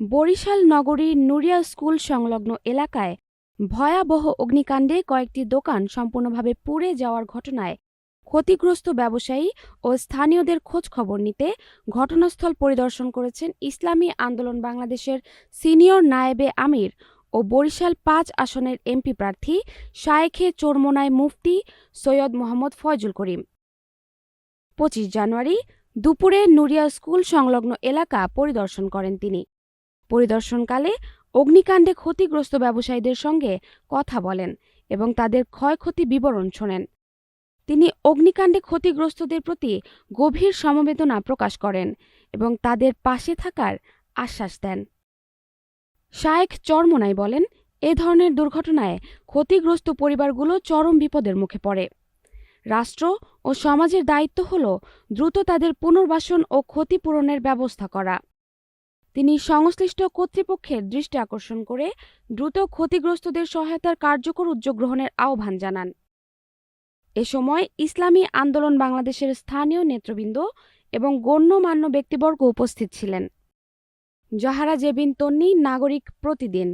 বরিশাল নগরীর নুরিয়া স্কুল সংলগ্ন এলাকায় ভয়াবহ অগ্নিকাণ্ডে কয়েকটি দোকান সম্পূর্ণভাবে পুড়ে যাওয়ার ঘটনায় ক্ষতিগ্রস্ত ব্যবসায়ী ও স্থানীয়দের খোঁজ খবর নিতে ঘটনাস্থল পরিদর্শন করেছেন ইসলামী আন্দোলন বাংলাদেশের সিনিয়র নায়েবে আমির ও বরিশাল পাঁচ আসনের এমপি প্রার্থী শায়েখে চোরমোনায় মুফতি সৈয়দ মোহাম্মদ ফয়জুল করিম। পঁচিশ জানুয়ারি দুপুরে নুরিয়া স্কুল সংলগ্ন এলাকা পরিদর্শন করেন তিনি। পরিদর্শনকালে অগ্নিকাণ্ডে ক্ষতিগ্রস্ত ব্যবসায়ীদের সঙ্গে কথা বলেন এবং তাদের ক্ষয়ক্ষতি বিবরণ শোনেন। তিনি অগ্নিকাণ্ডে ক্ষতিগ্রস্তদের প্রতি গভীর সমবেদনা প্রকাশ করেন এবং তাদের পাশে থাকার আশ্বাস দেন। শায়েখ চরমোনাই বলেন, এ ধরনের দুর্ঘটনায় ক্ষতিগ্রস্ত পরিবারগুলো চরম বিপদের মুখে পড়ে। রাষ্ট্র ও সমাজের দায়িত্ব হল দ্রুত তাদের পুনর্বাসন ও ক্ষতিপূরণের ব্যবস্থা করা। তিনি সংশ্লিষ্ট কর্তৃপক্ষের দৃষ্টি আকর্ষণ করে দ্রুত ক্ষতিগ্রস্তদের সহায়তার কার্যকর উদ্যোগ গ্রহণের আহ্বান জানান। এ সময় ইসলামী আন্দোলন বাংলাদেশের স্থানীয় নেতৃবৃন্দ এবং গণ্যমান্য ব্যক্তিবর্গ উপস্থিত ছিলেন। জাহারা জেবিন তন্নি নাগরিক প্রতিদিন।